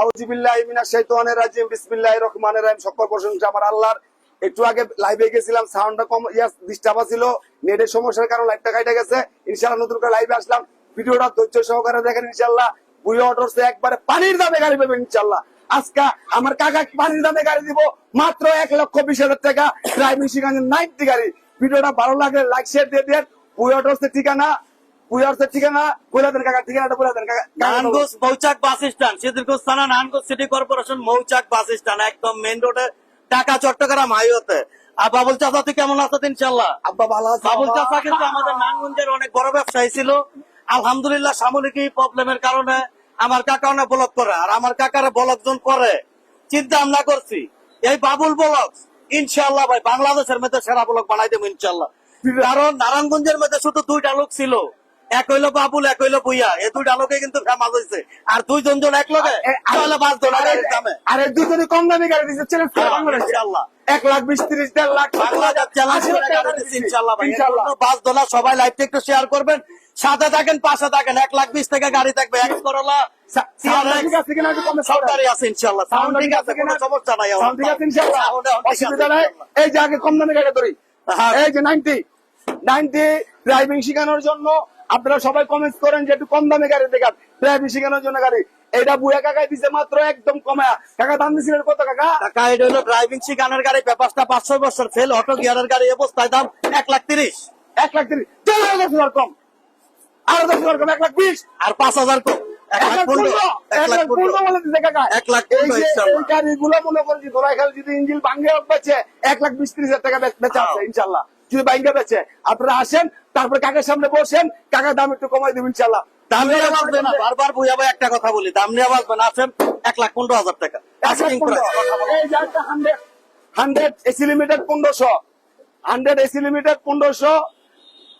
আমার একবারে পানির দামে গাড়ি পাবেন আজকে আমার কাকা পানির দামে গাড়ি দিব, মাত্র এক লক্ষ বিশ হাজার টাকা। ড্রাইভিং নাইনটি গাড়ি। ভিডিওটা ভালো লাগলে লাইক শেয়ার দিয়ে দেন অটোসের ঠিকানা বুড়ি ঠিকানা বলে কাকা ঠিকানাটা বলে কাকা নারায়ণগঞ্জ মৌচাক বাস স্ট্যান্ড সিদ্দিরগঞ্জ থানা Narayanganj city corporation Mouchak bus stand একদম মেইন রোডে ঢাকা চট্টগ্রাম হাইওয়েতে আর বাবুল চাচা তুই কেমন আছেন ইনশাল্লাহ আব্বা ভালো আছে বাবুল চাচা কিন্তু আমাদের নারায়ণগঞ্জের অনেক বড় ব্যবসায়ী ছিল। আলহামদুলিল্লাহ সামরিক প্রবলেমের কারণে আমার কাকা অনেক ব্লক করে আর আমার কাকারে ব্লক জন করে। চিন্তা আমরা করছি এই বাবুল ব্লক ইনশাল্লাহ ভাই বাংলাদেশের মধ্যে সেরা ব্লক বানাই দেবো ইনশাল্লাহ কারণ নারায়ণগঞ্জের মধ্যে শুধু দুইটা লোক ছিল। এক হইল বাবুল এক হইল বুইয়া এই দুইটা লোকে কিন্তু ফেমাস হয়েছে আর দুইজন জন এক লোকে তাহলে পাঁচ জন আরে আরে দুজনে কম দামি গাড়ি দিচ্ছে চ্যালেঞ্জ করে বাংলাদেশে। এক লাখ বিশ তিরিশ দেড় লাখ। ইনশাল্লাহ। বাস দোলা সবাই লাইভটা একটু শেয়ার করবেন। সাথে থাকেন পাশে থাকেন এক লাখ বিশ টাকা গাড়ি থাকবে এক্স করলা। এই যে আগে কম দামি গাড়ি ধরি। হ্যাঁ। এই যে নাইনটি নাইনটি ড্রাইভিং শেখানোর জন্য আপনারা সবাই কমেন্ট করেন যে একটু কম দামে গাড়ি দেখান। ড্রাইভিং শেখানোর জন্য গাড়ি? এটা বুয়া কাকাই দিছে মাত্র একদম কমা। কাকা দাম দিছিলেন কত কাকা? টাকা এটা হলো ড্রাইভিং শিখানোর গাড়ি পেপারটা পাঁচশো বছর ফেল অটো গিয়ারের গাড়ি অবস্থায় দাম এক লাখ তিরিশ। এক লাখ তিরিশ। চলো দশ হাজার কম। আরও দশ হাজার কম এক লাখ বিশ। আর পাঁচ হাজার কম। হ্যাঁ। ইনশাল্লাহ। যদি ভাঙ্গে বেচে আপনারা আসেন তারপর কাকের সামনে বসেন কাকার দাম একটু কমাই দেবেন ইনশাল্লাহ দাম নিয়ে বাঁচবে না বারবার একটা কথা বলি দাম নিয়ে বাঁচবে না আছেন এক লাখ পনেরো হাজার টাকা। হান্ড্রেড এসি লিমিটেড পনেরোশো। হান্ড্রেড এসি লিমিটেড পনেরোশো।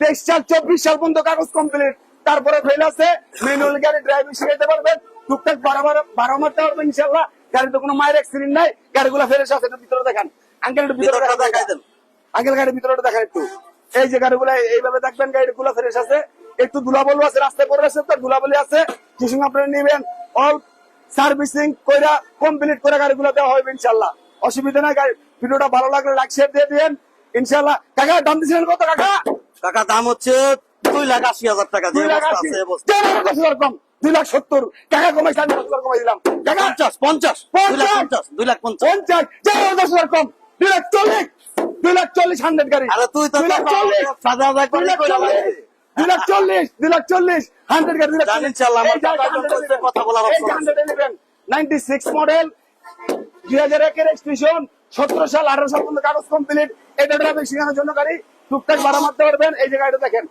তেইশ সাল চব্বিশ সাল পর্যন্ত কাগজ কমপ্লিট তারপরে ফেল আছে ম্যানুয়াল গাড়ি ড্রাইভিং শিখাইতে পারবেন। টুকটাক বারো বারো মারতে পারবেন ইনশাল্লাহ গাড়িতে কোনো মায়ের অ্যাক্সিডেন্ট নাই গাড়িগুলো ফেরেস আছে একটু ভিতরে দেখান। আঙ্কেল একটু ভিতরে দেখাই দেন। আঙ্কেল গাড়ির ভিতরে দেখান একটু। এই যে গাড়িগুলো এইভাবে দেখবেন গাড়িগুলো ফ্রেশ আছে। একটু ধুলাবলু আছে রাস্তায় পড়ে আছে তো ধুলাবলি আছে। সঙ্গে আপনারা নিবেন অল সার্ভিসিং কইরা কমপ্লিট করে গাড়িগুলো দেওয়া হবে ইনশাল্লাহ। অসুবিধা নাই গাড়ি ভিডিওটা ভালো লাগলে লাইক শেয়ার দিয়ে দিন ইনশাল্লাহ কাকা দাম দিয়েছিলেন কত কাকা? টাকা দাম হচ্ছে দুই লাখ আশি হাজার টাকা দুই লাখ আশি। হাজার কম দুই লাখ সত্তর। টাকা কমাইছে আমি দশ হাজার কমাই দিলাম। কাকা? পঞ্চাশ পঞ্চাশ। দুই লাখ পঞ্চাশ। দুই লাখ পঞ্চাশ। পঞ্চাশ। দশ হাজার কম দুই লাখ চল্লিশ। দুই লাখ চল্লিশ হান্ড্রেড গাড়ি। আরে তুই তো দুই লাখ চল্লিশ। দুই লাখ চল্লিশ দুই লাখ চল্লিশ। দুই লাখ চল্লিশ হান্ড্রেড গাড়ি দুই লাখ জানি চল্লিশ। ইনশাআল্লাহ, আমার এই যে টাকা হান্ড্রেড জন্য ইলেভেন। কথা বলার এই option যে আছে। Hundred eleven ninety six model দুই হাজার একের এক্সপ্রেশন সতেরো সাল আঠারো সাল পর্যন্ত কাগজ কমপ্লিট এটা ড্রাইভিং শেখানোর জন্য গাড়ি টুকটাক ভাড়া মারতে পারবেন। এই যে গাড়িটা দেখেন।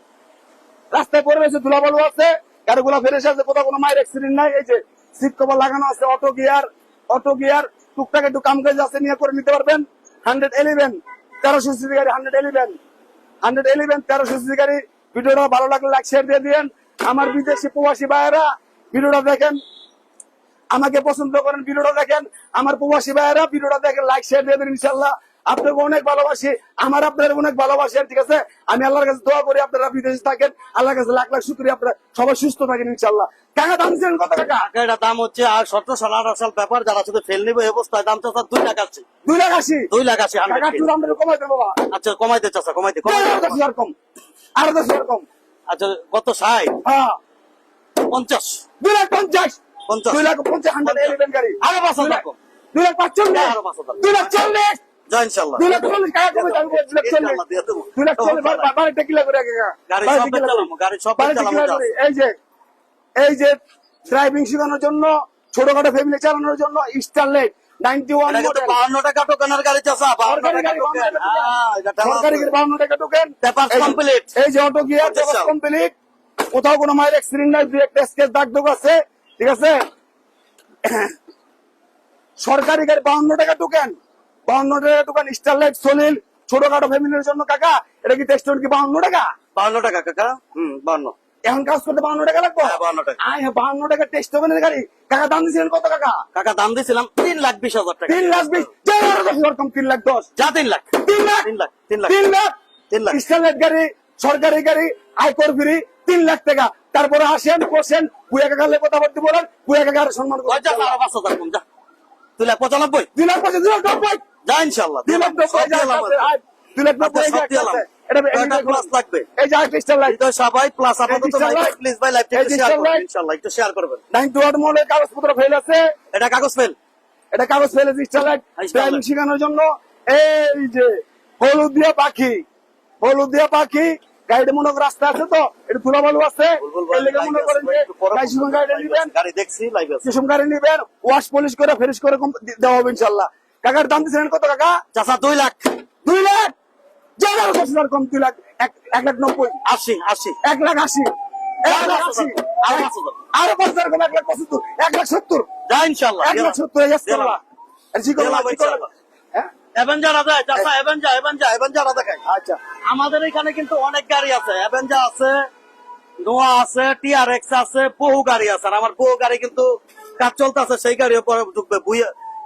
রাস্তায় রয়েছে ধুলাবালু আছে গাড়িগুলো ফেরেছে আছে কোথাও কোনো মায়ের অ্যাক্সিডেন্ট নাই। এই যে সিট কভার লাগানো আছে অটো গিয়ার অটো গিয়ার টুকটাক একটু কাম কাজ আছে নিয়ে করে নিতে পারবেন। হান্ড্রেড এলিভেন তেরোশো সিসি গাড়ি হান্ড্রেড এলিভেন হান্ড্রেড এলিভেন তেরোশো সিসি গাড়ি। ভিডিওটা ভালো লাগলে লাইক শেয়ার দিয়ে দিন আমার বিদেশি প্রবাসী ভাইয়েরা, ভিডিওটা দেখেন। আমাকে পছন্দ করেন, ভিডিওটা দেখেন। আমার প্রবাসী ভাইয়েরা, ভিডিওটা দেখেন লাইক শেয়ার দিয়ে দেন ইনশাল্লাহ। আপনাকে অনেক ভালোবাসি আমার আপনাদের অনেক ভালোবাসি ঠিক আছে? আমি আল্লাহর কাছে দোয়া করি আপনারা বিদেশে থাকেন আল্লাহর কাছে লাখ লাখ শুক্রিয়া আপনারা সবাই সুস্থ থাকেন ইনশাল্লাহ কাকা দাম ছিলেন কত এটা দাম হচ্ছে আর সতেরো সাল আঠারো সাল ব্যাপার যারা শুধু ফেল নিবে অবস্থায় দাম চাষা দুই লাখ আছে দুই লাখ আশি? দুই লাখ কমাই দেবো আচ্ছা কমাইতে চাষা দশ হাজার কম আরও দশ হাজার কম। আচ্ছা কত ষাট? হ্যাঁ। পঞ্চাশ। দুই লাখ পঞ্চাশ। পঞ্চাশ। দুই লাখ পঞ্চাশ হান্ড্রেড গাড়ি। আরও পাঁচ হাজার কম। দুই লাখ পাঁচচল্লিশ। আরও পাঁচ হাজার। দুই লাখ চল্লিশ। লাখ টাকা লাখ দিয়ে দেবো। লাখ করে গাড়ি সব গাড়ি সব চালামো? আছে। এই যে এই যে ড্রাইভিং শেখানোর জন্য ছোটখাটো ফ্যামিলি চালানোর জন্য নাইনটি ওয়ান বাহান্ন টাকা গাড়ি চাষা বাহান্ন টাকা টাকা। হ্যাঁ, টাকা এই যে- অটো গিয়ার কমপ্লিট কোথাও কোনো মায়ের অ্যাক্সিডেন্ট নাই দুই একটা স্কেচ দাগ আছে ঠিক আছে? সরকারি গাড়ি বাউন্ন টাকা টোকেন বাউন্ন টাকা স্টারলাইট সলিল ছোটখাটো ফ্যামিলির জন্য কাকা এটা কি টেস্ট কি বাউন্ন টাকা? বাহান্ন টাকা কাকা। হম বাহান্ন এখন কাজ করতে বাউন্ন টাকা লাগবে? হ্যাঁ, 52 টাকা। আয় বাউন্ন টাকা টেস্ট হবে গাড়ি। কাকা দাম দিয়েছিলেন কত কাকা? কাকা দাম দিয়েছিলাম তিন লাখ বিশ হাজার টাকা। তিন লাখ বিশ। হাজার তিন লাখ দশ। যা তিন লাখ। তিন লাখ। তিন লাখ তিন লাখ। তিন লাখ। তিন লাখ। গাড়ি সরকারি গাড়ি আয়কর ফ্রি তিন লাখ টাকা। তারপরে আসেন বসেন। কাকালে কথা বলতে বলেন। বুয়া কাকার সম্মান কম, যা। দুই লাখ পঁচানব্বই? দুই লাখ পঁচিশ দুই লাখ নব্বই। যা ইনশাল্লাহ দুই লাখ নব্বই। দুই লাখ নব্বই সব কাগজপত্র ফেল আছে। এটা কাগজ ফেল এটা কাগজ ফেলে স্টার লাইট হ্যাঁ। শেখানোর জন্য এই যে হলুদ দিয়া পাখি হলুদ দিয়া পাখি গাড়িতে মনে রাস্তা আছে তো একটু ধুলা বালু আছে মনে করেন গাড়ি গাড়িটা নিবেন। গাড়ি দেখছি কিসম গাড়ি নিবেন ওয়াশ পলিশ করে ফ্রেশ করে দেওয়া হবে ইনশাল্লাহ। কাকার দাম দিচ্ছেন কত কাকা? চাচা দুই লাখ। দুই লাখ? জানার দশ কম দুই লাখ এক লাখ নব্বই। আশি আশি। এক লাখ আশি। এক লাখ আশি। আরও পাঁচশো টাকা। আরও পাঁচ হাজার কম এক লাখ পঁচাত্তর। এক লাখ সত্তর। যা ইনশাল্লাহ। এক লাখ সত্তর অ্যাভেঞ্জার আছে চাচা অ্যাভেঞ্জার অ্যাভেঞ্জার অ্যাভেঞ্জার দেখাই আচ্ছা। আমাদের এখানে কিন্তু অনেক গাড়ি আছে। অ্যাভেঞ্জার আছে নোয়া আছে টিআরএক্স আছে বহু গাড়ি আছে। আর আমার বহু গাড়ি কিন্তু কাজ চলতেছে সেই গাড়িও পরে ঢুকবে।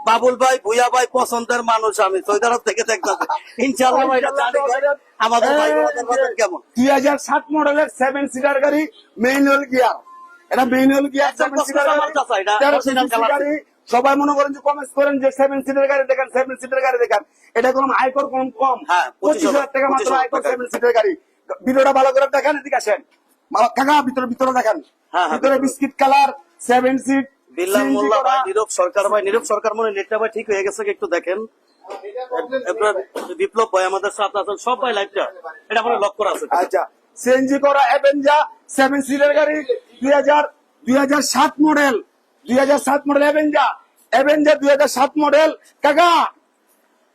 বাবুল ভাই ভুইয়া ভাই পছন্দের মানুষ আমি। সৈদারত থেকে দেখতেছি ভাই আমাদের ভাই কেমন? দুই হাজার সাত মডেলের সেভেন সিটার গাড়ি ম্যানুয়াল গিয়ার এটা ম্যানুয়াল গিয়ার একদম সেভেন সিটার গাড়ি সবাই মনে করেন যে কমেন্ট করেন যে সেভেন সিটের গাড়ি দেখেন সেভেন সিটের গাড়ি দেখেন। এটা কোনো আয়কর কম কম। হ্যাঁ, পঁচিশ হাজার টাকা মাত্র আয়কর সেভেন সিটার গাড়ি। ভিডিওটা ভালো করে দেখেন এদিকে আসেন। কাকা ভিতরে ভিতরে দেখেন। হ্যাঁ, হ্যাঁ, ভিতরে। Biscuit colour seven seat Molla ভাই নীরব সরকার ভাই নীরব সরকার মনে নেটটা ভাই ঠিক হয়ে গেছে একটু দেখেন। এবার বিপ্লব ভাই আমাদের সাথে আছেন সব ভাই লাইভটা এটা লক করা আছে। আচ্ছা সিএনজি করা অ্যাভেঞ্জা সেভেন সিটের গাড়ি দুই হাজার দুই হাজার সাত মডেল দুই হাজার সাত মডেল অ্যাভেঞ্জা অ্যাভেঞ্জা দুই হাজার সাত মডেল কাকা!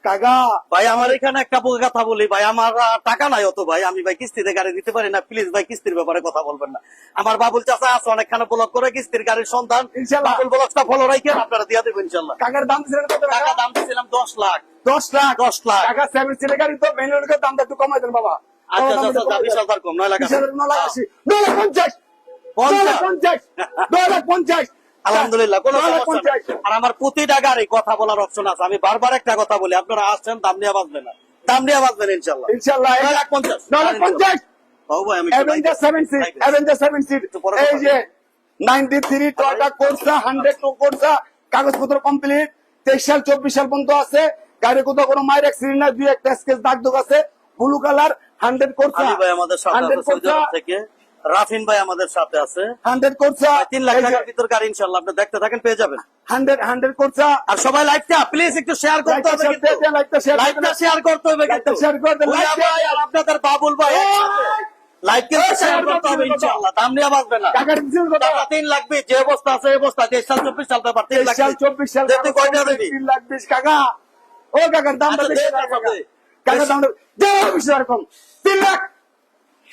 কাকা! ভাই আমার এখানে একটা কথা বলি। ভাই আমার টাকা নাই অত ভাই। আমি ভাই কিস্তিতে গাড়ি দিতে পারি না। প্লিজ ভাই কিস্তির ব্যাপারে কথা বলবেন না। আমার বাবুল চাচা আছে অনেকখানে ব্লক করে কিস্তির গাড়ির সন্ধান। বাবুল ব্লকটা ফলো রাখেন আপনারা দিয়ে দেবেন ইনশাল্লাহ। কাকার দাম দিচ্ছিলেন কত টাকা? দাম দিয়েছিলাম দশ লাখ। দশ লাখ? দশ লাখ। টাকা সেভেন সিটের গাড়ি তো মেনুয়াল দামটা একটু কমাই দেন বাবা। আচ্ছা আচ্ছা বিশ হাজার কম নয় লাখ নয় লাখ পঞ্চাশ। নয় লাখ পঞ্চাশ। নয় লাখ পঞ্চাশ। আলহামদুলিল্লাহ কোনো সমস্যা। আর আমার প্রতিটা গাড়ি কথা বলার অপশন আছে। আমি বারবার একটা কথা বলি আপনারা আসছেন দাম নিয়ে বাঁচবেন না। দাম নিয়ে বাঁচবেন ইনশাল্লাহ ইনশাল্লাহ নয় লাখ পঞ্চাশ। নয় লাখ পঞ্চাশ। ও ভাই আমি একটু অ্যাভেঞ্জার লাইভে- সেভেন সিট লাইভে আছি। অ্যাভেঞ্জার সেভেন সিট একটু পরে এই যে ninety three Toyota Corsa hundred two Corsa কাগজপত্র কমপ্লিট তেইশ সাল চব্বিশ সাল পর্যন্ত আছে। গাড়ি কোথাও কোনো মায়ের অ্যাক্সিডেন্ট নাই দুই একটা স্কেচ দাগ দুগ আছে ব্লু কালার হান্ড্রেড কোর্সা ভাই আমাদের হান্ড্রেড কোর্সা থেকে। রাফিন ভাই আমাদের সাথে আছে। হান্ড্রেড কোর্সা। তিন লাখ টাকার ভিতর গাড়ি ইনশাল্লাহ আপনি দেখতে থাকেন পেয়ে যাবেন। Hundred hundred Corsa. আর সবাই লাইভটা প্লিজ একটু শেয়ার করতে হবে লাইকটা শেয়ার করতে হবে শেয়ার করে দেন, ভুইয়া লাইক শেয়ার ভাই আর আপনাদের বাবুল ভাই লাইভ কিন্তু শেয়ার করতে হবে ইনশাল্লাহ দাম নিয়ে বাঁচবে না। টাকা দিচ্ছেন কত টাকা তিন লাগবে যে অবস্থা আছে এই অবস্থা তেইশ সাল চব্বিশ সাল ব্যাপার তিন লাখ সাল চব্বিশ সাল দেখতে কয়টা দেবি তিন লাখ বিশ কাকা। ও কাকার দামটা বেশি দে, না, টাকা কাকা দামটা দেড় বিশ হাজার কম। তিন লাখ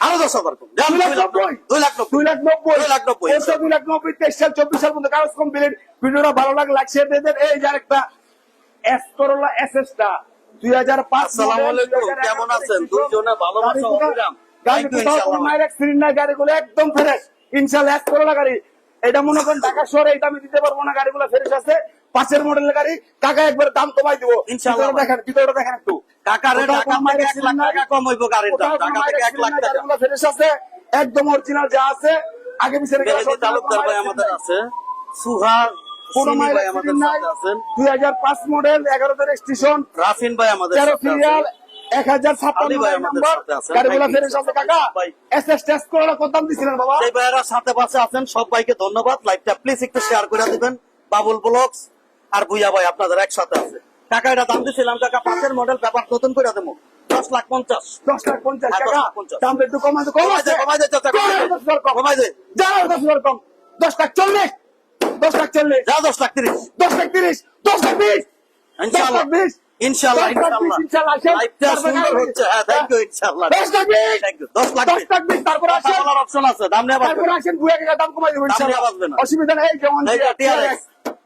আরও দশ হাজার দুই লাখ নব্বই। দুই লাখ নব্বই। দুই লাখ নব্বই। দুই লাখ নব্বই। ওটা দুই লাখ নব্বই তেইশ সাল চব্বিশ সাল পর্যন্ত কাগজ কমপ্লিট ভিডিওটা ভালো লাগলে লাইক শেয়ার দিয়ে দেন। এই যে আরেকটা এস করোলা এস এস টা। দুই হাজার পাঁচ আসসালামু আলাইকুম, কেমন আছেন? দুইজনে ভালোবাসা অবিরাম। গাড়ি কোথাও মায়ের গাড়িগুলো একদম ফ্রেশ ইনশাল্লাহ এস করোলা গাড়ি। এটা মনে করেন ঢাকা শহরে এটা আমি দিতে পারব না গাড়িগুলো ফ্রেশ আছে। পাঁচের মডেলের গাড়ি টাকা একবার দাম কমাই দিব। ইনশাআল্লাহ দেখেন ভিতরে দেখেন একটু। টাকা রে টাকা লাখ টাকা কম হইব গাড়ির দাম। টাকা থেকে এক লাখ টাকা। ফ্রেশ আছে একদম অরিজিনাল যা আছে আগে পিছনে মেহেদি তালুকদার ভাই আমাদের আছে। সুহার কোনো ভাই আমাদের সাথে আছেন। মডেল এগারোতে রাফিন ভাই আমাদের সাথে আছেন এক হাজার ছাপ্পান্ন আলী ভাই আমাদের নম্বর গাড়িগুলো Thank আছে sir. কাকা। ভাই। এস এস টেস্ট করে কত দাম দিছিলেন বাবা? যে ভাইয়েরা সাথে পাশে আছেন। সব ভাইকে ধন্যবাদ লাইভটা প্লিজ একটু শেয়ার করে দিবেন। বাবুল ব্লগস আর ভুইয়া ভাই আপনাদের একসাথে আছে টাকা এটা দাম দিছিলাম টাকা পাঁচের মডেল ব্যাপার নতুন করে দেবো দশ লাখ পঞ্চাশ দশ লাখ পঞ্চাশ হ্যাঁ, টাকা দাম একটু কমাই কমাই কমাই কমাই দশ হাজার কম দশ লাখ চল্লিশ দশ লাখ চল্লিশ যা দশ লাখ তিরিশ দশ লাখ তিরিশ দশ লাখ বিশ লাখ বিশ দশ লাখ সুন্দর হচ্ছে হ্যাঁ থ্যাংক ইউ দশ লাখ বিশ থ্যাংক ইউ দশ লাখ দশ লাখ বিশ তারপরে আসেন অপশন আছে দাম নেওয়া তারপরে আসেন বুয়া কাকা দাম কমাই দেবো। অসুবিধা নেই যেমন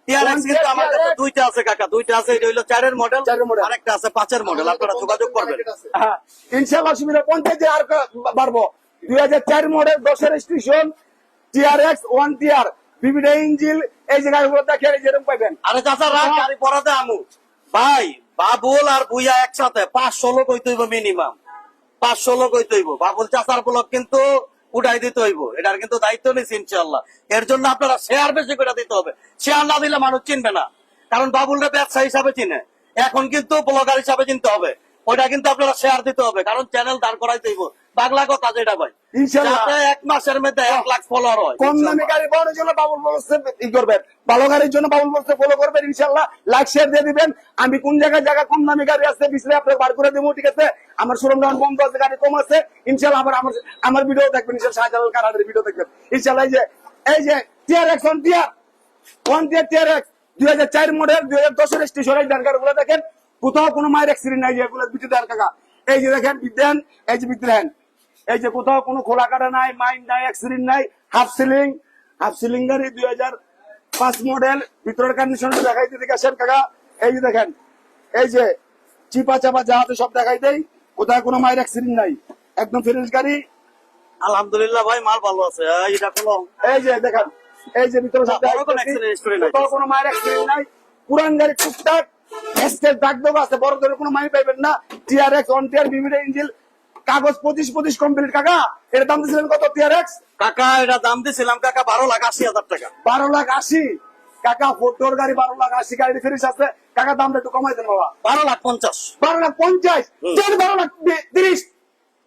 টিআরএক্স টিআরএক্স কিন্তু আমার কাছে দুইটা আছে কাকা দুইটা আছে এটা হইল চারের মডেল আরেকটা আছে পাঁচের মডেল আপনারা যোগাযোগ করবেন। ইনশাল্লাহ পঞ্চায়েতে আর ক- দুই হাজার চার মডেল দশের স্টেশন টিআরএক্স ওয়ান টিআর বিবিডা ইঞ্জিল এই যে দেখে যেরকম পাইবেন। আরে চাচা রাখ গাড়ি পরাতে আমু। ভাই বাবুল আর বুইয়া একসাথে পাঁচশো লোক হইতে মিনিমাম পাঁচশো লোক হইতে বাবুল চাচার ব্লক কিন্তু উঠাই দিতে হইব। এটার কিন্তু দায়িত্ব নিচ্ছি ইনশাল্লাহ এর জন্য আপনারা শেয়ার বেশি করে দিতে হবে। শেয়ার না দিলে মানুষ চিনবে না। কারণ বাবুলরা ব্যবসা হিসাবে চিনে। এখন কিন্তু ব্লগার হিসাবে চিনতে হবে। ওইটা কিন্তু আপনারা শেয়ার দিতে হবে। কারণ চ্যানেল দাঁড় করাইতে হইব। বাংলা কথা যেটা ভাই এক মাসের মধ্যে এক লাখ ফলোয়ার হয়। কম দামি গাড়ি পাওয়ার জন্য বাবুল বলছে ই করবেন। ভালো গাড়ির জন্য বাবুল বলছে ফলো করবেন ইনশাল্লাহ। লাইক শেয়ার দিয়ে দিবেন। আমি কোন জায়গায় জায়গা কম দামি গাড়ি আছে বিছলে আপনাকে বার করে দেবো ঠিক আছে? আমার আছে গাড়ি কম আছে। ইনশাল্লাহ আমার আমার ভিডিও দেখবেন ইনশাল্লাহ। শাহজালাল কারাদের ভিডিও দেখবেন। ইনশাল্লাহ এই যে এই যে tier X one tier one tier tier X দুই হাজার চার মডেল দুই হাজার দশের স্টেশন এই ডানকারগুলো দেখেন। কোথাও কোনো মায়ের অ্যাক্সিডেন্ট নাই কাকা এই যে দেখেন বিদ্যান এই যে বিদ্যান। এই যে কোথাও কোনো খোলা কাটা নাই মাইন্ড নাই অ্যাক্সিডেন্ট নাই হাফ সিলিং হাফ সিলিং গাড়ি দুই হাজার পাঁচ মডেল ভিতরের কন্ডিশন দেখাই দিতে গেছেন কাকা। এই যে দেখেন এই যে চিপা চাপা যা আছে সব দেখাই দেই কোথাও কোনো মায়ের অ্যাক্সিডেন্ট নাই একদম ফ্রেশ গাড়ি। আলহামদুলিল্লাহ ভাই মাল ভালো আছে। এই, এটা কোনো এই যে দেখেন এই যে ভিতরে সব। কোথাও কোনো মায়ের অ্যাক্সিডেন্ট নাই পুরান গাড়ি টুকটাক এস্টের দাগ দেবো আছে বড় ধরে কোনো মাই পাইবেন না টিআরএক্স অন টিআর বিভিন্ন ইঞ্জিল কাগজ পঁচিশ পঁচিশ কমপ্লিট কাকা এর দাম দিয়েছিলেন কত টিআরএক্স কাকা এটা দাম দিছিলাম কাকা বারো লাখ আশি হাজার টাকা বারো লাখ আশি কাকা ফোটোর গাড়ি বারো লাখ আশি গাড়ি ফিরিস আছে কাকা দামটা একটু কমাই দেন বাবা বারো লাখ পঞ্চাশ বারো লাখ পঞ্চাশ বারো লাখ তিরিশ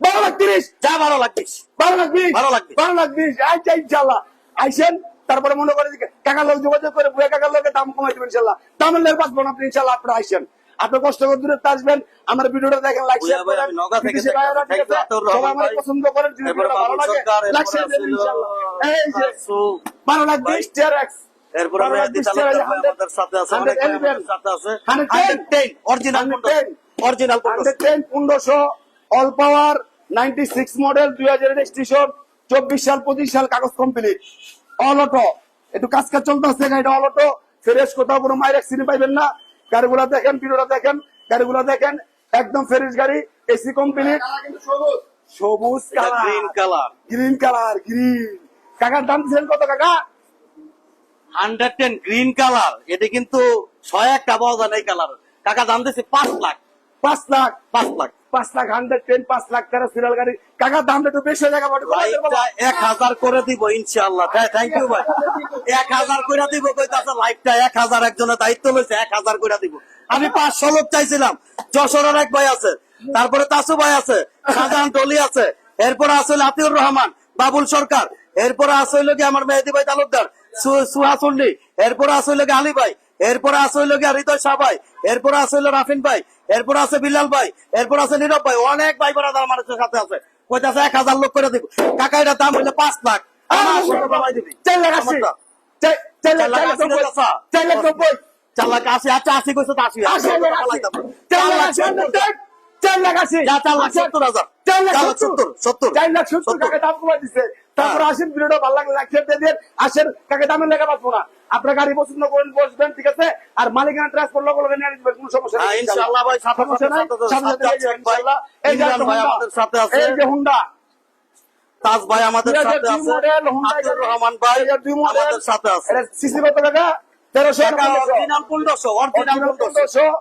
বারো লাখ তিরিশ যা বারো লাখ বিশ বারো লাখ বিশ বারো লাখ বারো লাখ বিশ আচ্ছা ইনশাল্লাহ আইসেন তারপরে মনে করে যে কাকার লোক যোগাযোগ করে বুয়া কাকার লোকের দাম কমাই দেবেন ইনশাল্লাহ দামের লোক বাঁচবো না আপনি ইনশাল্লাহ আপনারা আইসেন আপনি কষ্ট করে দূরে আসবেন আমার ভিডিওটা দেখেন লাইক শেয়ার করেন। সবাই আমার পছন্দ করেন যদি ভিডিওটা ভালো লাগে সরকার, লাইক এরপরে শেয়ার দেবেন ছিল এই যে আসু, বারো লাখ ভাই। বিশ টিআরএক্স এরপরে মেহেদি তালুকদার আমাদের সাথে আছে অনেক আমাদের সাথে আছে। Hundred hundred original 110 original hundred ten পনেরোশো। All power ninety six model দুই হাজার রেজিস্ট্রেশন চব্বিশ সাল পঁচিশ সাল কাগজ কমপ্লিট অল অটো একটু কাজ কাজ চলতে হচ্ছে গাড়িটা অল অটো ফ্রেশ কোথাও কোনো মায়ের অ্যাক্সিডেন্ট পাইবেন না। গাড়িগুলো দেখেন ভিডিওটা দেখেন গাড়িগুলো দেখেন একদম ফ্রেশ গাড়ি এসি কমপ্লিট সবুজ। Green colour. Green colour. Green কাকার দাম দিচ্ছেন কত কাকা? Hundred ten green colour. এটা কিন্তু ছয় একটা পাওয়া যায় না এই কালার। কাকা দাম পাঁচ লাখ। পাঁচ লাখ। পাঁচ লাখ। পাঁচ লাখ হান্ড্রেড টেন পাঁচ লাখ তেরো সিরিয়াল গাড়ি। দামটা একটু বেশি হয়ে এক হাজার করে দিব ইনশাল্লাহ থ্যাংক ইউ ভাই। এক হাজার করে দিব কইতাছে লাইভটা এক হাজার একজনের দায়িত্ব লইছে এক হাজার করে দিব। আমি পাঁচশো লোক চাইছিলাম। যশোরের এক ভাই আছে তারপরে তাসু ভাই আছে শাহজাহান টলি আছে এরপরে আছে আতিউর রহমান বাবুল সরকার এরপরে আছে হইল কি আমার মেহেদি ভাই তালুকদার সু- সুহাসুল্লি এরপরে আছে হইল কি আলী ভাই এরপরে আছে হইল কি হৃদয় শাহ ভাই এরপরে আছে হইল রাফিন ভাই এরপরে আছে বিলাল ভাই এরপর আছে নীরব ভাই অনেক ভাই বরাদার মানুষের সাথে আছে। কইতাছে এক হাজার লোক করে দিব কাকা এটার দাম হইলে পাঁচ লাখ। চার লাখ আশি। চার- লাখ চার লাখ নব্বই। টাকা। চার লাখ আশি আচ্ছা আশি কইছো তো আশি। চার লাখ টাকা। চার লাখ আশি চার লাখ সত্তর হাজার চার লাখ সত্তর সত্তর চার লাখ সত্তর সত্তর। দাম কমাই দিচ্ছে তারপর হ্যাঁ। আসেন ভিডিওটা ভালো লাগলে দিয়ে দেন আসেন কাকে দামের লেখা পাচ্ছ না? আপনার গাড়ি পছন্দ করেন বসবেন ঠিক আছে? আর মালিকানা ট্রান্সফার লোক লোক নিয়ে কোনো সমস্যা হ্যাঁ, নেই ইনশাআল্লাহ ভাই, সমস্যা নাই সাথে সাথে সাথে সাথে এই যে ইনশাআল্লাহ এই যে ভাই হুন্ডা। আমাদের সাথে আছে। এই যে হুন্ডা তাজ ভাই আমাদের সাথে আছে। আব্দুর রহমান ভাই আমাদের সাথে আছে। এটা সিসি কত টাকা?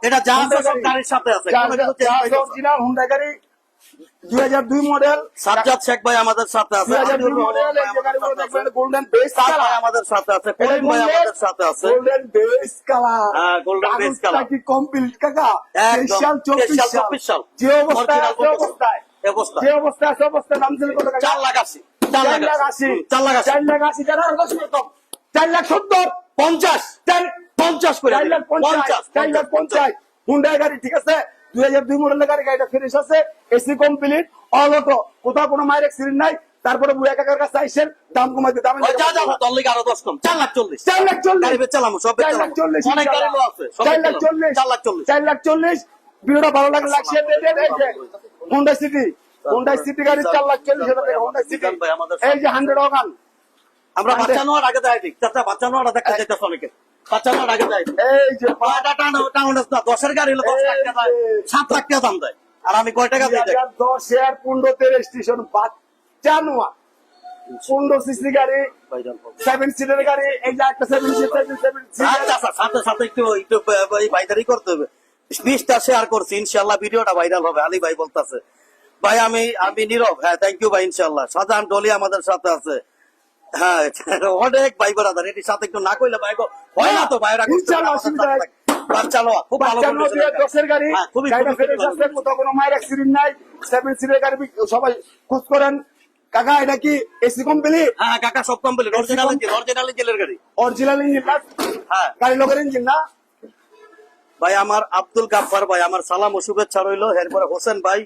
এটা যা আছে সব গাড়ির সাথে আছে হুন্ডা গাড়ি দুই হাজার দুই মডেল সাজ্জাদ শেখ ভাই আমাদের সাথে আছে। দুই হাজার দুই আব্দুর রহমান মডেল ভাই এই যে আমাদের গাড়িগুলো সাথে আছে। দেখবেন গোল্ডেন বেস ভাই আমাদের সাথে আছে ভাই আমাদের সাথে আছে। গোল্ডেন বেস কালার হ্যাঁ, golden base color। কি কমপ্লিট কাকা। স্পেশাল চব্বিশ Special সাল। 24 সাল। যে অবস্থায় Original আছে 24 অবস্থায় এই অবস্থা। যে অবস্থায় আছে অবস্থায় দাম ছিল কত কাকা চার লাখ টাকা আর সত্তর। পঞ্চাশ। পঞ্চাশ করে লাখ লাখ গাড়ি ঠিক আছে? দুই হাজার দুই মডেলের গাড়ি গাড়িটা ফ্রেশ আছে এসি কমপ্লিট অল অটো কোথাও কোনো মায়ের অ্যাক্সিডেন্ট নাই তারপরে বুয়া কাকার কাছে আইসেন দাম কমাইতে দাম ওই যা যা তোর লিগে আরও দশ কম। চার লাখ চল্লিশ। চার লাখ চল্লিশ। গাড়ি বেচালাম সব চার লাখ চল্লিশ অনেক গাড়ি লো আছে সব চার লাখ বেচালাম। চল্লিশ। চার লাখ চল্লিশ। চার লাখ চল্লিশ। ভিডিওটা ভালো লাগলে লাখ শেয়ার দিয়ে দেন এই যে হুন্ডা সিটি হুন্ডা সিটি গাড়ি চার লাখ চল্লিশ হাজার টাকা হুন্ডা সিটি আমাদের এই যে হান্ড্রেড ওগান আমরা বাচ্চা নেওয়ার আগে যাই ঠিক চাচা বাচ্চা নেওয়ার দেখতে যেতে অনেকে বাচ্চা আগে যাই এই যে পাটা টানো টাউন না দশের গাড়ি হলো দশ লাখ টাকা সাত লাখ টাকা দাম দেয়। আর আমি কয় টাকা দিই দশ এর পনেরোতে রেজিস্ট্রেশন বাচ্চা নোয়া পনেরো সিসি গাড়ি সেভেন সিটের গাড়ি এই যে একটা সেভেন সিট সেভেন সাথে সাথে একটু একটু বাইদারি করতে হবে। শেয়ার করছি ইনশাল্লাহ ভিডিওটা ভাইরাল হবে আলী ভাই বলতেছে। ভাই আমি আমি নীরব। হ্যাঁ থ্যাংক ইউ ভাই ইনশাল্লাহ শাহজাহান ডলি আমাদের সাথে আছে। হ্যাঁ অনেক ভাই এটির সাথে একটু না কইলে ভাই হয় না তো ভাইরা খুব ভালো গাড়ি। হ্যাঁ, কোনো মায়ের অ্যাক্সিডেন্ট নাই। সেভেন সিটের গাড়ি সবাই খোঁজ করেন। কাকা এটা কি এসি কমপ্লিট হ্যাঁ কাকা সব কমপ্লিট অরিজিনাল ইঞ্জিন অরিজিনাল ইঞ্জিনের গাড়ি। অরিজিনাল ইঞ্জিন হ্যাঁ। গাড়ি লোকের ইঞ্জিন না? ভাই আমার আব্দুল গাফফার ভাই আমার সালাম ও শুভেচ্ছা রইল। এরপরে হোসেন ভাই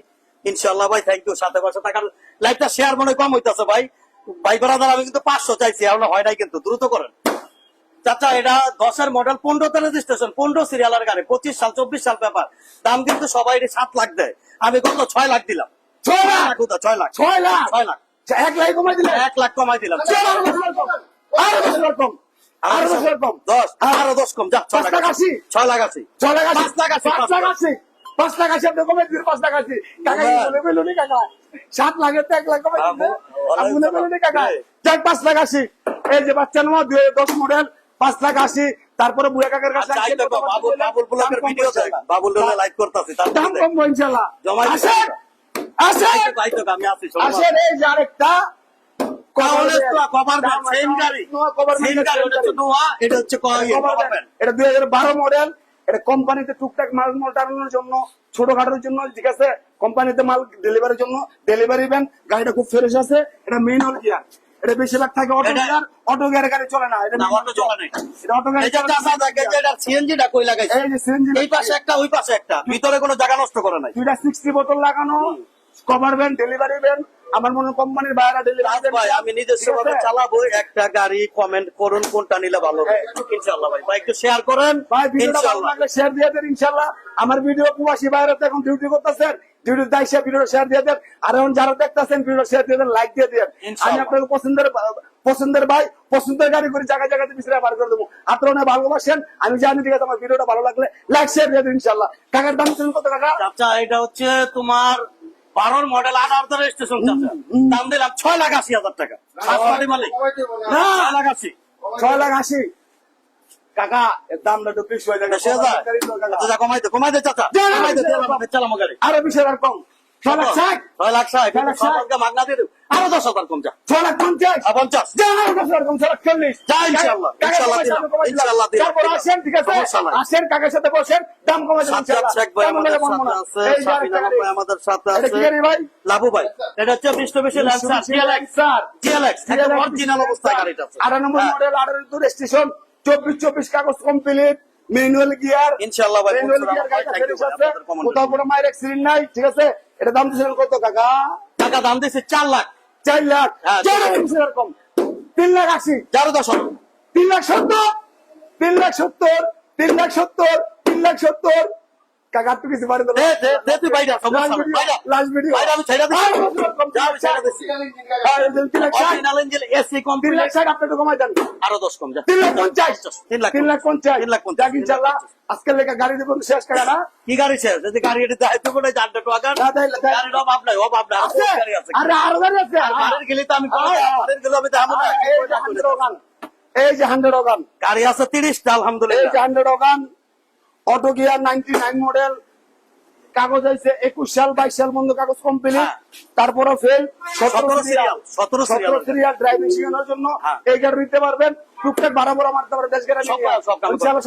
ইনশাল্লাহ ভাই থ্যাংক ইউ সাথে পাশে থাকার লাইভটা শেয়ার মনে কম হইতাছে ভাই। ভাই ব্রাদার আমি কিন্তু পাঁচশো চাইছি এখন হয় নাই কিন্তু দ্রুত করেন। চাচা এটা দশের মডেল পনেরোতে রেজিস্ট্রেশন পনেরো সিরিয়ালের গাড়ি পঁচিশ সাল চব্বিশ সাল পেপার দাম কিন্তু সবাই সাত লাখ দেয়। আমি কত ছয় লাখ দিলাম। ছয় লাখ? ছয় লাখ ছয় লাখ। ছয় লাখ? এক লাখ কমাই দিলে এক লাখ কমাই দিলাম। আরও দশ কম। যা ছয় লাখ লাখ আশি। ছয় লাখ আশি। ছয় লাখ আশি। পাঁচ লাখ আশি, পাঁচ লাখ। আশি। পাঁচ লাখ আশি আপনি কমে দিন পাঁচ লাখ কাকা নি কাকা। সাত লাখের তো এক লাখ কমে আবু- মনে বললেন নি কাকা। যাক পাঁচ লাখ আশি এই যে বাচ্চা নেওয়া দুই দশ মডেল পাঁচ লাখ আশি তারপরে বুয়া কাকার কাছে আচ্ছা, বাবুল লাইক করতেছি দাম কম ইনশাল্লাহ আসেন আছি এই যে আরেকটা। এটা হচ্ছে এটা দুই হাজার বারো মডেল এটা কোম্পানিতে টুকটাক মাল মাল টানানোর জন্য ছোটখাটোর জন্য ঠিক আছে? কোম্পানিতে মাল ডেলিভারির জন্য ডেলিভারি ভ্যান গাড়িটা খুব ফ্রেশ আছে। এটা মেইন হল গিয়ার এটা বেশিরভাগ থাকে অটো গিয়ার অটো গিয়ার গাড়ি চলে না। এটা অটো চলে না এটা। অটো গাড়ি চাষা এটা কই লাগাইছে? এই যে সিএনজি এই পাশে একটা ওই পাশে একটা। ভিতরে কোনো জায়গা নষ্ট করে নাই। দুইটা সিক্সটি বোতল লাগানো। কভার ভ্যান ডেলিভারি ভ্যান আমার মনে কোম্পানির বাইরে রাজ ভাই আমি নিজস্ব ভাবে চালাবো একটা গাড়ি কমেন্ট করুন কোনটা নিলে ভালো হবে। ইনশাআল্লাহ ভাই ভাই একটু শেয়ার করেন। ভাই ভিডিওটা ভালো লাগলে শেয়ার দিয়ে দেন ইনশাল্লাহ আমার ভিডিও প্রবাসী বাইরে এখন ডিউটি করতেছেন ডিউটি দায়িত্ব ভিডিও শেয়ার দিয়ে দেন। আর এখন যারা দেখতেছেন ভিডিও শেয়ার দিয়ে দেন লাইক দিয়ে দেন। আমি আপনাকে পছন্দের পছন্দের ভাই পছন্দের গাড়ি করে জায়গায় জায়গাতে বিছরা বার করে দেবো। আপনারা অনেক ভালোবাসেন আমি জানি ঠিক আছে আমার ভিডিওটা ভালো লাগলে লাইক শেয়ার দিয়ে দেন ইনশাল্লাহ টাকার দাম কত টাকা চাচা এটা হচ্ছে তোমার বারোর মডেল আঠারো রেজিস্ট্রেশন চাচা দাম দিলাম ছয় লাখ আশি হাজার টাকা। সাতবাড়ি মালিক। না ছয় লাখ আশি। ছয় লাখ আশি। কাকা এর দামটা একটু বেশি হয়ে যাবে হাজার কমাই দে কমাই দে চাচা। কমাই দে চালাম। গাড়ি। আরও বিশ হাজার কম। ছয় লাখ ষাট। ছয় লাখ ষাট। ছয় লাখ ষাট। মাগনা দিয়ে দেবো। আরও দশ হাজার কম যা ছয় লাখ পঞ্চাশ। আর পঞ্চাশ। দেন আরও দশ হাজার কম ছয় লাখ চল্লিশ। যা, ইনশাআল্লাহ, কাকা, দিলাম, কাকা, দিলাম। তারপর আসেন ঠিক আছে? আসেন কাকার সাথে বসেন। দাম কমাই দেবেন সাজ্জাদ ইনশাআল্লাহ। শেখ ভাই আমাদের লাগে বলব না। সাথে আছে? সাবিনা ভাই আমাদের সাথে এটা কি গাড়ি ভাই? লাভু ভাই। এটা হচ্ছে Vishnu Lancer TLX sir TLX original অবস্থায় গাড়িটা আছে। আঠারো নম্বর। মডেল আঠারো দূর স্টেশন চব্বিশ চব্বিশ কাগজ কমপ্লিট ম্যানুয়াল গিয়ার ইনশাআল্লাহ ভাই, ম্যানুয়াল গিয়ার আছে কোথাও কোনো মায়ের অ্যাক্সিডেন্ট নাই ঠিক আছে? এটা দাম দিয়েছিলেন কত কাকা? টাকা দাম দিয়েছে চার লাখ। চার লাখ। হ্যাঁ, চার চার লাখ। বিশ তিন লাখ আশি। যারো দশ। তিন লাখ সত্তর। তিন লাখ সত্তর। তিন লাখ সত্তর। তিন লাখ সত্তর। কাকা তুই কিছু পারে দে দে দে তুই বাইরা সমস্যা বাইরা লাস্ট ভিডিও। বাইরা আমি যা, তিন লাখ ষাট অরিজিনাল ইঞ্জিন এসি তিন কমপ্লিট লাখ ষাট আপনি তো কমাই দেন। আরও দশ কম যা। তিন লাখ পঞ্চাশ। তিন লাখ তিন লাখ পঞ্চাশ। তিন লাখ পঞ্চাশ যাক ইনশাল্লাহ আজকের লেখা গাড়ি দেবো শেষ কাকাটা কি গাড়ি শেষ? যদি গাড়ি এটি দায়িত্ব করে টাকা না, তাই- গাড়ির অভাব নাই অভাব নাই। আছে। আছে গাড়ি আছে। আরে আরও গাড়ি আছে। গাড়ির গেলে তো আমি। গাড়ির গেলে আমি না। এই যে হান্ড্রেড ওগান এই গাড়ি আছে তিরিশটা এই আলহামদুলিল্লাহ যে hundred ওগান auto gear ninety nine model কাগজ হয়েছে একুশ সাল বাইশ সাল বন্ধ কাগজ কমপ্লিট হ্যাঁ। তারপরে ফেল সতেরো সিরিয়াল ড্রাইভিং শেখানোর জন্য হ্যাঁ। এই গাড়ি নিতে পারবেন টুকটাক মারতে পারবেন দেশ গাড়ি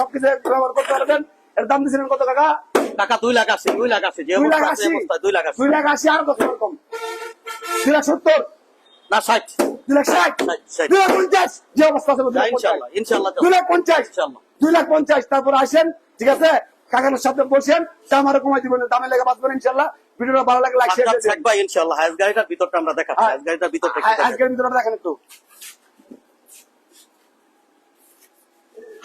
সবকিছু ব্যবহার করতে পারবেন এর দাম দিয়েছিলেন কত টাকা টাকা দুই লাখ আছে দুই লাখ আছে দুই লাখ আশি দুই লাখ দুই লাখ আশি আর কত রকম দুই লাখ সত্তর না ষাট দুই লাখ ষাট। দুই লাখ পঞ্চাশ যে অবস্থা আছে দুই লাখ পঞ্চাশ। ইনশাল্লাহ ইনশাল্লাহ দুই লাখ পঞ্চাশ ইনশাল্লাহ। দুই লাখ পঞ্চাশ তারপর আসেন ঠিক আছে? কাকানোর সাথে বসেন দাম আরও কমাই দিবেন দামে লেগে বাঁচবেন ইনশাল্লাহ। ভিডিওটা ভালো লাগে লাইক শেয়ার ভাই ইনশাল্লাহ। হায়াস গাড়িটার ভিতরটা আমরা দেখাচ্ছি। হ্যাঁ। হায়াস গাড়িটার ভিতরটা কি দেখেন। আজকের ভিডিওটা দেখেন একটু।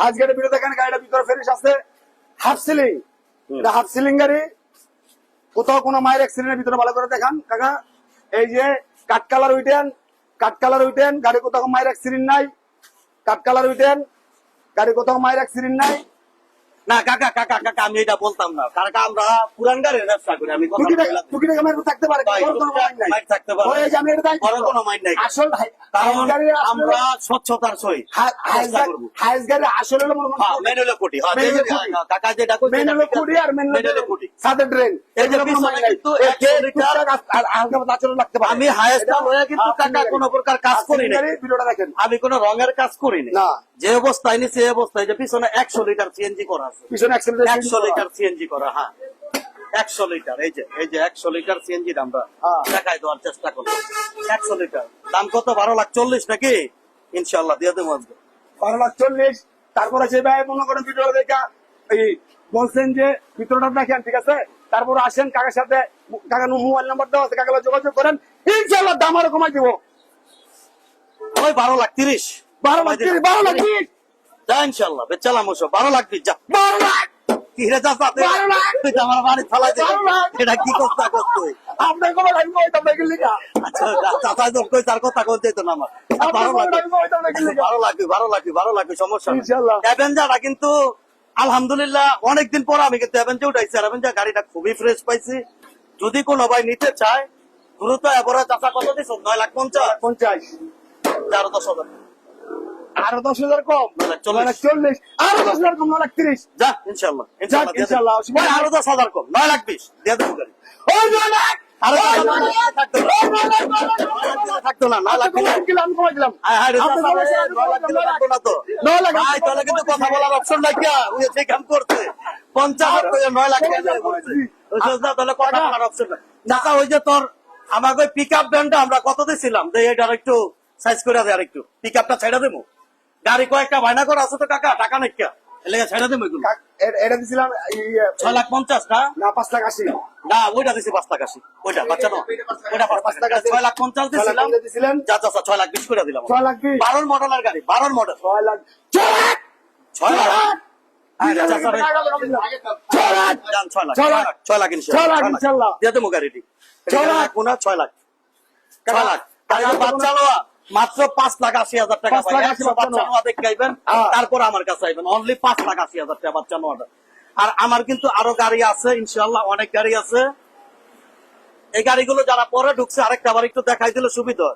আজকের ভিডিও দেখেন গাড়িটা ভিতরে ফেরিস আছে। হাফ সিলিং এটা হাফ সিলিং গাড়ি। কোথাও কোনো মায়ের অ্যাক্সিডেন্টের ভিতরে ভালো করে দেখান কাকা। এই যে কাঠ কালার উইটেন কাঠ কালার উইটেন গাড়ি কোথাও মায়ের অ্যাক্সিডেন্ট নাই। কাঠ কালার উইটেন গাড়ি কোথাও মায়ের অ্যাক্সিডেন্ট নাই। না কাকা কাকা কাকা আমি এটা বলতাম না। কাকা আমরা পুরান গাড়ির ব্যবসা করি আমি থাকতে পারে পারে। বড় কোনো মাইন্ড নাই। আসল কারণ আমরা স্বচ্ছতার হাইস গাড়ি- আসলে হলো মনে হলো কোটি। কাকা যেটা কইছে মেন হলো ঠিক আর মেন মেন হলো কোটি। সাথে ড্রেন এই যে কিন্তু একশো লিটার- হালকা পাতলা আচরণ লাগতে পারে। আমি হায়েস্ট হয়ে কিন্তু কাকা কোনো প্রকার কাজ করি না ভিডিওটা দেখেন। আমি কোন রঙের কাজ করি না না। যে অবস্থায় নিচে অবস্থায় যে পিছনে একশো লিটার সিএনজি করা আছে। পিছনে একশো লিটার সিএনজি করা। হ্যাঁ। একশো লিটার এই যে এই যে একশো লিটার সিএনজি আমরা হ্যাঁ। দেওয়ার চেষ্টা করব। একশো লিটার দাম কত? বারো লাখ চল্লিশ নাকি? ইনশাল্লাহ দিয়ে দেবো আজকে। বারো লাখ চল্লিশ তারপরে ভাই মনে করেন ভিডিও দেখা এই বলছেন যে ভিতরটা দেখেন ঠিক আছে? তারপর আসেন কাকার সাথে কাকার মোবাইল নাম্বার দেওয়া আছে কাকার যোগাযোগ করেন ইনশাল্লাহ দাম আরও কমাই দিব। ওই বারো লাখ তিরিশ। বারো লাখ তিরিশ, বারো লাখ যা ইনশাল্লাহ বেচালাম ওসব। বারো লাখ দিস যা। বারো লাখ। কি রে চাচা তুই- লাখ। তুই আমার বাড়ি লাখ। এটা কি করতে কোনো লাইন এগুলি লিখা আচ্ছা চাচা কই তার কথা বলতে তো না আমার। আপনার বারো কোনো লাখ। লাইন হইতাম না এগুলি লিখা ভালো লাগবে ভালো লাগবে ভালো লাগবে সমস্যা। অ্যাভেঞ্জারটা কিন্তু আলহামদুলিল্লাহ অনেকদিন পর আমি কিন্তু অ্যাভেঞ্জার উঠাইছি। গাড়িটা খুবই ফ্রেশ পাইছি। যদি কোনো ভাই নিতে চায় দ্রুত এবারে চাচা কত দিছ? নয় লাখ পঞ্চাশ। পঞ্চাশ। আরও দশ হাজার। আরও দশ হাজার কম। চল্লিশ। আরও দশ হাজার কম নয় লাখ তিরিশ। যা ইনশাল্লাহ ইনশাল্লাহ আরও দশ হাজার কম নয় লাখ বিশ দিয়ে দেবো গাড়ি। ওই নয় লাখ। থাকতো না। না কিন্তু কথা বলার অপশন উনি কাম করছে। পঞ্চাশ নয় লাখ তাহলে কথা বলার। চাচা, ওই যে তোর আমাকে পিক আপ ভ্যানটা আমরা কত দিছিলাম? যে এটা একটু সাইজ করে দেয় আর একটু পিক আপটা ছেড়ে দেবো? গাড়ি কয়েকটা বায়না করে আছে তো কাকা টাকা নাই কিয়া এলে দেবো এগুলো। এটা দিছিলাম ছয় লাখ পঞ্চাশ না? না পাঁচ লাখ আশি। না ওইটা দিছি পাঁচ লাখ আশি। ওইটা বাচ্চা না ওইটা পাঁচ লাখ আশি। ছয় লাখ পঞ্চাশ ছয় লাখ দিছিলাম। দিছিলেন। যা যা ছয় লাখ বিশ করে দিলাম। ছয় লাখ বারোর মডেলের গাড়ি বারোর মডেল ছয় লাখ ছয় লাখ! ছয় লাখ! ছয় লাখ। ছয় লাখ! মাত্র পাঁচ লাখ আশি হাজার টাকা বাচ্চা নোয়া হ্যাঁ। তারপর আমার কাছে আইবেন। অনলি পাঁচ লাখ আশি হাজার টাকা বাচ্চা নোয়াটা আর আমার কিন্তু আরও গাড়ি আছে ইনশাল্লাহ অনেক গাড়ি আছে। এই গাড়িগুলো যারা পরে ঢুকছে আরেকটা আবার একটু দেখাই দিলে সুবিধা।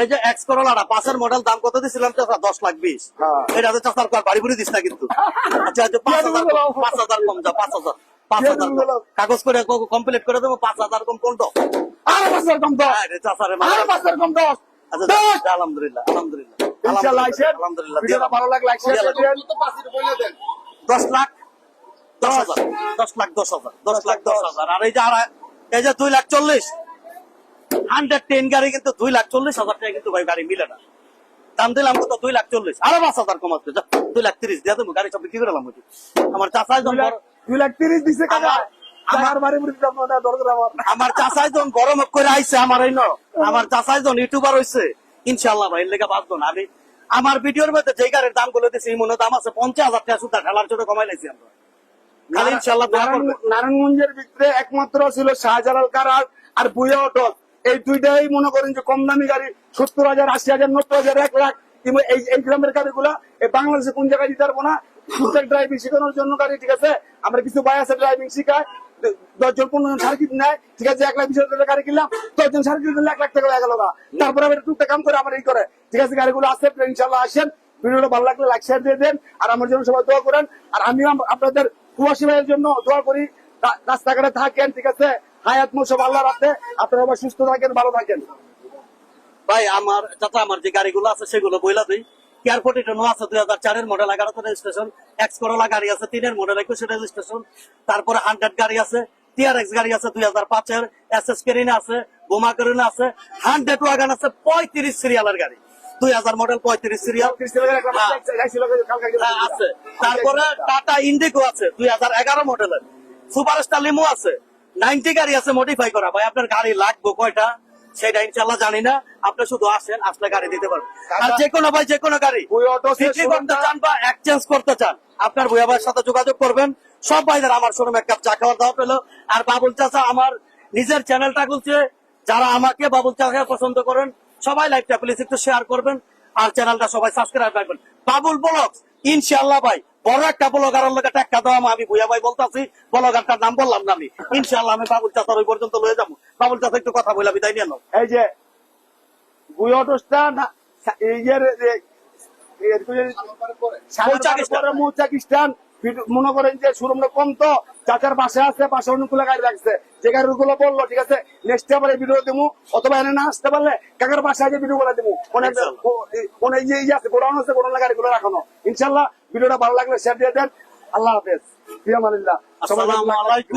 এই যে এক্স করোলাটা পাঁচের মডেল দাম কত দিছিলাম চাচা দশ লাখ বিশ। হ্যাঁ। এটা তো চাচার কর বাড়ি বুড়ি দিস না কিন্তু। আচ্ছা পাঁচ হাজার কম, পাঁচ হাজার কম যা পাঁচ হাজার পাঁচ হাজার কাগজ করে কমপ্লিট করে দেবো পাঁচ হাজার কম কোন তো আরও পাঁচ লাখ কম দশ। আরে পাঁচ লাখ কম দশ। আচ্ছা আলহামদুলিল্লাহ আলহামদুলিল্লাহ ইনশাল্লাহ আলহামদুলিল্লাহ ভিডিওটা ভালো লাগলে লাইক শেয়ার করে দিন। দশ লাখ দশ হাজার দশ লাখ দশ হাজার দশ লাখ দশ হাজার। আর এই যে আর এই লাখ গাড়ি কিন্তু লাখ চল্লিশ হাজার টাকা কিন্তু ভাই গাড়ি মিলে না। দাম দিলাম কত? দুই লাখ চল্লিশ। আরও পাঁচ হাজার কমাচ্ছে দুই লাখ তিরিশ দিয়ে দেবো গাড়ি সব বিক্রি করে আমার চাষায় দুই লাখ তিরিশ দিছে আমার- আমার বাড়ি বুড়ি না দরকার আমার। আমার চাষায় যখন গরম করে আইছে আমার এই আমার ইউটিউবার ভাই লেগে বাঁচবো না আমি আমার ভিডিওর মধ্যে যে গাড়ির দামগুলো এই মনে দাম আছে পঞ্চাশ হাজার টাকা সুদ্ধা ঠেলার জন্য কমাই লাইছি আমরা। খালি নারায়ণগঞ্জের ভিতরে একমাত্র ছিল শাহজালাল কারার আর বুয়া অটল। এই দুইটাই মনে করেন যে কম দামি গাড়ি সত্তর হাজার আশি হাজার নব্বই হাজার এক লাখ। কিংবা এই এই গ্রামের গাড়িগুলা এই বাংলাদেশে কোন জায়গায় দিতে পারব না? ড্রাইভিং শেখানোর জন্য গাড়ি ঠিক আছে? আমরা কিছু ভাই আছে ড্রাইভিং শিখায়। দশজন, পনেরো জন সার্কিট নেয়। ঠিক আছে, এক লাখ বিশ হাজার গাড়ি কিনলাম, দশজন সার্কিট এক লাখ টাকা হয়ে গেল তারপরে আবার টুকটাক কাম করে এই করে। ঠিক আছে, গাড়িগুলো আসে ইনশাল্লাহ আসেন। ভিডিওটা ভালো লাগলে লাইক শেয়ার দিয়ে দেন। আর আমার জন্য সবাই দোয়া করেন। আর আপনাদের কুয়াশি ভাইয়ের জন্য দোয়া করি। রাস্তাঘাটে থাকেন, ঠিক আছে? হায়াত রাখতে আপনারা সবাই সুস্থ থাকেন, ভালো থাকেন। ভাই, আমার চাচা, আমার যে গাড়িগুলো আছে, সেগুলো বইলা দিই। কেয়ার ফোর্টি টেন আছে দুই হাজার চারের মডেল এগারোতে রেজিস্ট্রেশন এক্স করোলা গাড়ি আছে তিনের মডেল একুশে রেজিস্ট্রেশন তারপরে হান্ড্রেড গাড়ি আছে টিআর এক্স গাড়ি আছে দুই হাজার পাঁচের এস এস কেরিনা আছে বোমা কেরিনা আছে হান্ড্রেড ওয়াগান আছে পঁয়ত্রিশ সিরিয়ালের গাড়ি। দুই হাজার মডেল পঁয়ত্রিশ সিরিয়াল হ্যাঁ, আছে। তারপরে টাটা ইন্ডিগো আছে দুই হাজার এগারো মডেলের সুপার স্টার লিমো আছে নাইনটি গাড়ি আছে মডিফাই করা। ভাই আপনার গাড়ি লাগবে কয়টা? সেটা ইনশাল্লাহ জানি না। আপনি শুধু আসেন আসলে গাড়ি দিতে পারবেন। আর যে কোনো ভাই যে কোনো গাড়ি বিক্রি করতে চান বা এক্সচেঞ্জ করতে চান আপনার ভুয়া ভাইয়ের সাথে যোগাযোগ করবেন। সব ভাইদের আমার শোরুম এক কাপ চা খাওয়ার দাওয়া পেল। আর বাবুল চাচা আমার নিজের চ্যানেলটা খুলছে। যারা আমাকে বাবুল চাচা পছন্দ করেন সবাই লাইভটা প্লিজ একটু শেয়ার করবেন। আর চ্যানেলটা সবাই সাবস্ক্রাইব রাখবেন। বাবুল ব্লগস ইনশাল্লাহ ভাই। বড় একটা ব্লগারের লোকে টাকা দেওয়া আমি ভুয়া ভাই বলতেছি ব্লগারটার নাম বললাম না আমি। ইনশাল্লাহ আমি বাবুল চাচার ওই পর্যন্ত লয়ে যাব। বাবুল চাচা একটু কথা বলে বিদায় নিয়ে নাও। এই যে না মনে করেন যে শোরুমটা কম তো চাচার পাশে আছে পাশে অনেকগুলো গাড়ি রাখছে। যে গাড়িগুলো বলল ঠিক আছে নেক্সট আবার ভিডিও দিবো অথবা এনে না আসতে পারলে কাকার বাসায় আগে ভিডিও করে দিবো এই যে ইয়ে আছে গোডাউন আছে গোডাউন গাড়িগুলো রাখানো। ইনশাল্লাহ ভিডিওটা ভালো লাগলে শেয়ার দিয়ে দেন। আল্লাহ হাফেজ। আসসালামু আলাইকুম।